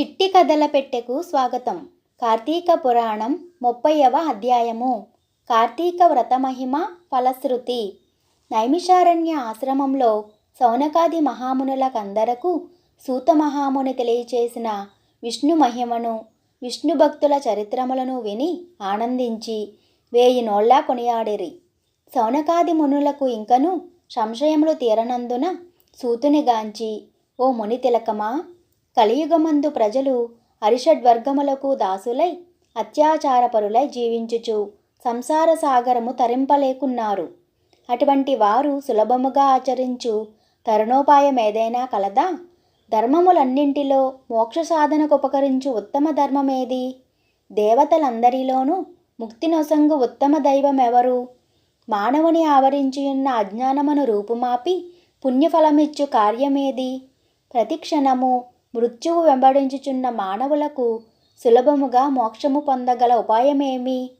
చిట్టి కథల పెట్టెకు స్వాగతం. కార్తీక పురాణం ముప్పైవ అధ్యాయము. కార్తీక వ్రతమహిమ ఫలశ్రుతి. నైమిషారణ్య ఆశ్రమంలో సౌనకాది మహామునులకందరకు సూత మహాముని తెలియచేసిన విష్ణు మహిమను విష్ణు భక్తుల చరిత్రములను విని ఆనందించి వేయి నోళ్ళా కొనియాడిరి. సౌనకాది మునులకు ఇంకను సంశయములు తీరనందున సూతునిగాంచి ఓ ముని తిలకమా కలియుగమందు ప్రజలు అరిషడ్వర్గములకు దాసులై అత్యాచారపరులై జీవించుచు సంసార సాగరము తరింపలేకున్నారు. అటువంటి వారు సులభముగా ఆచరించు తరుణోపాయం ఏదైనా కలదా? ధర్మములన్నింటిలో మోక్ష సాధనకు ఉపకరించు ఉత్తమ ధర్మమేది? దేవతలందరిలోనూ ముక్తి నొసంగు ఉత్తమ దైవం ఎవరు మానవుని ఆవరించి ఉన్న అజ్ఞానమును రూపుమాపి పుణ్యఫలమిచ్చు కార్యమేది? ప్రతిక్షణము మృత్యువు వెంబడించుచున్న మానవులకు సులభముగా మోక్షము పొందగల ఉపాయమేమి?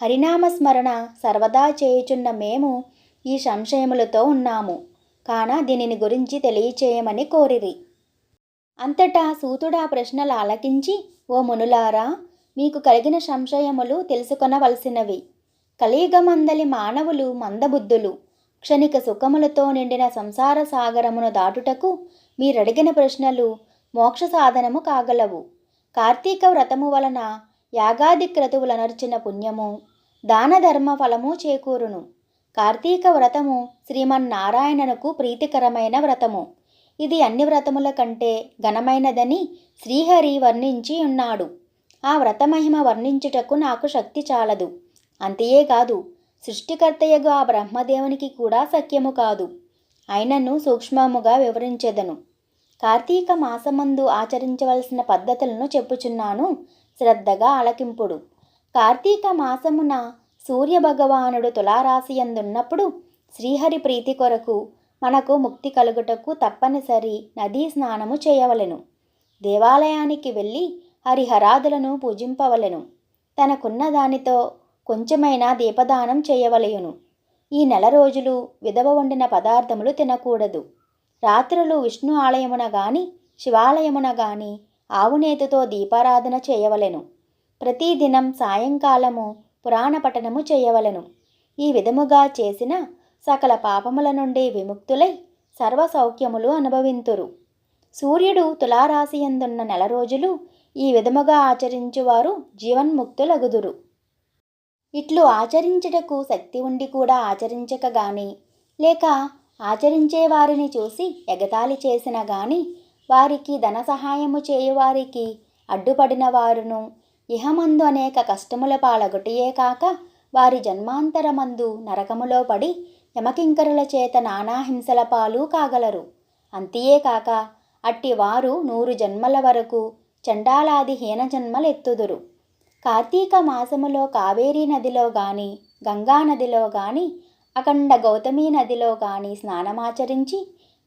హరినామస్మరణ సర్వదా చేయుచున్న మేము ఈ సంశయములతో ఉన్నాము. కాన దీనిని గురించి తెలియచేయమని కోరిరి. అంతటా సూతుడా ప్రశ్నలు ఆలకించి ఓ మునులారా మీకు కలిగిన సంశయములు తెలుసుకొనవలసినవి. కలియుగమందలి మానవులు మందబుద్ధులు క్షణిక సుఖములతో నిండిన సంసార సాగరమును దాటుటకు మీరడిగిన ప్రశ్నలు మోక్ష సాధనము కాగలవు. కార్తీక వ్రతము వలన యాగాది క్రతువులనర్చిన పుణ్యము దాన ధర్మ ఫలము చేకూరును. కార్తీక వ్రతము శ్రీమన్నారాయణనకు ప్రీతికరమైన వ్రతము. ఇది అన్ని వ్రతముల కంటే ఘనమైనదని శ్రీహరి వర్ణించి ఉన్నాడు. ఆ వ్రతమహిమ వర్ణించుటకు నాకు శక్తి చాలదు. అంతయే కాదు సృష్టికర్తయగు ఆ బ్రహ్మదేవునికి కూడా సఖ్యము కాదు. అయినను సూక్ష్మముగా వివరించెదను. కార్తీక మాసమందు ఆచరించవలసిన పద్ధతులను చెప్పుచున్నాను. శ్రద్ధగా ఆలకింపుడు. కార్తీక మాసమున సూర్యభగవానుడు తులారాశి అందున్నప్పుడు శ్రీహరి ప్రీతి కొరకు మనకు ముక్తి కలుగుటకు తప్పనిసరి నదీ స్నానము చేయవలెను. దేవాలయానికి వెళ్ళి హరిహరాదులను పూజింపవలెను. తనకున్న దానితో కొంచెమైనా దీపదానం చేయవలయును ఈ నెల రోజులు విధవ వండిన పదార్థములు తినకూడదు. రాత్రులు విష్ణు ఆలయమున గాని శివాలయమున గాని ఆవునేతితో దీపారాధన చేయవలెను. ప్రతిదినం సాయంకాలము పురాణ పఠనము చేయవలెను. ఈ విధముగా చేసిన సకల పాపముల నుండి విముక్తులై సర్వ సౌఖ్యములు అనుభవింతురు. సూర్యుడు తులారాశియందున్న నెల రోజులు ఈ విధముగా ఆచరించువారు జీవన్ముక్తులగుదురు. ఇట్లు ఆచరించుటకు శక్తి ఉండి కూడా ఆచరించక గాని లేక ఆచరించే వారిని చూసి ఎగతాళి చేసిన గాని వారికి ధన సహాయము చేయువారికి అడ్డుపడిన వారును ఇహమందు అనేక కష్టముల పాలగొటియే కాక వారి జన్మాంతరమందు నరకములో పడి యమకింకరుల చేత నానా హింసల పాలు కాగలరు. అంతియే కాక అట్టి వారు నూరు జన్మల వరకు చండాలాది హీన జన్మలెత్తుదురు. కార్తీక మాసములో కావేరీ నదిలో గాని గంగా నదిలో గాని అఖండ గౌతమీ నదిలో కానీ స్నానమాచరించి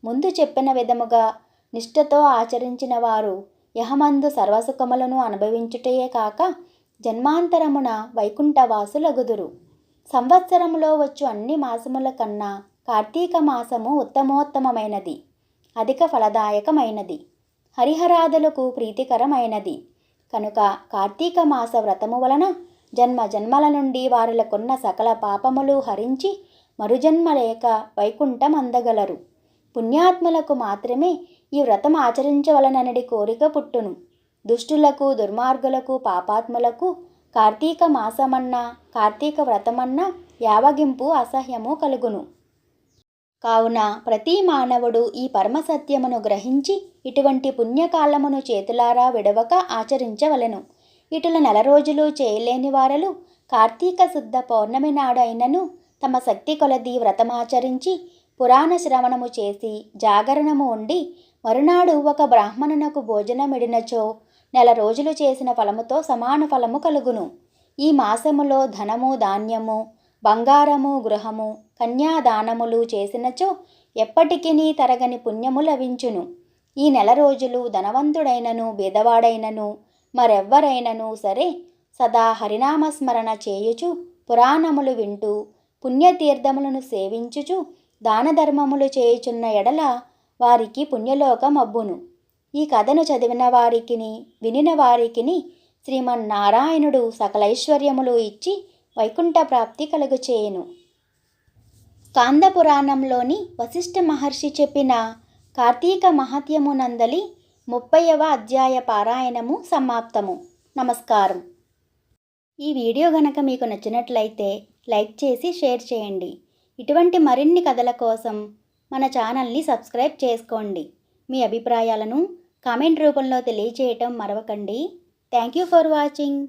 ముందు చెప్పిన విధముగా నిష్ఠతో ఆచరించిన వారు యహమందు సర్వసుఖములను అనుభవించుటయే కాక జన్మాంతరమున వైకుంఠవాసులగుదురు. సంవత్సరములో వచ్చు అన్ని మాసముల కన్నా కార్తీక మాసము ఉత్తమోత్తమమైనది. అధిక ఫలదాయకమైనది. హరిహరాదులకు ప్రీతికరమైనది. కనుక కార్తీక మాస వ్రతము వలన జన్మ జన్మల నుండి వారిలకున్న సకల పాపములు హరించి మరుజన్మ లేక వైకుంఠం అందగలరు. పుణ్యాత్ములకు మాత్రమే ఈ వ్రతం ఆచరించవలననడి కోరిక పుట్టును. దుష్టులకు దుర్మార్గులకు పాపాత్ములకు కార్తీక మాసమన్నా కార్తీక వ్రతమన్నా యావగింపు అసహ్యము కలుగును. కావున ప్రతి మానవుడు ఈ పరమసత్యమును గ్రహించి ఇటువంటి పుణ్యకాలమును చేతులారా విడవక ఆచరించవలెను. ఇటుల నెల రోజులు చేయలేని వారలు కార్తీక శుద్ధ పౌర్ణమి నాడైనను తమ శక్తి కొలది వ్రతమాచరించి పురాణ శ్రవణము చేసి జాగరణము ఉండి మరునాడు ఒక బ్రాహ్మణునకు భోజనమిడినచో నెల రోజులు చేసిన ఫలముతో సమాన ఫలము కలుగును. ఈ మాసములో ధనము ధాన్యము బంగారము గృహము కన్యాదానములు చేసినచో ఎప్పటికీ తరగని పుణ్యము లభించును. ఈ నెల రోజులు ధనవంతుడైనను బీదవాడైనను మరెవ్వరైనను సరే సదా హరినామస్మరణ చేయుచు పురాణములు వింటూ పుణ్యతీర్థములను సేవించుచు దాన ధర్మములు చేయుచున్న ఎడల వారికి పుణ్యలోకం అబ్బును. ఈ కథను చదివిన వారికిని వినిన వారికిని శ్రీమన్నారాయణుడు సకలైశ్వర్యములు ఇచ్చి వైకుంఠ ప్రాప్తి కలుగుచేయును. కాందపురాణంలోని వశిష్ఠ మహర్షి చెప్పిన కార్తీక మహత్యమునందలి ముప్పైవ అధ్యాయ పారాయణము సమాప్తము. నమస్కారం. ఈ వీడియో గనక మీకు నచ్చినట్లయితే లైక్ చేసి షేర్ చేయండి. ఇటువంటి మరిన్ని కథల కోసం మన ఛానల్ని సబ్స్క్రైబ్ చేసుకోండి. మీ అభిప్రాయాలను కామెంట్ రూపంలో తెలియచేయటం మరవకండి. Thank you for watching.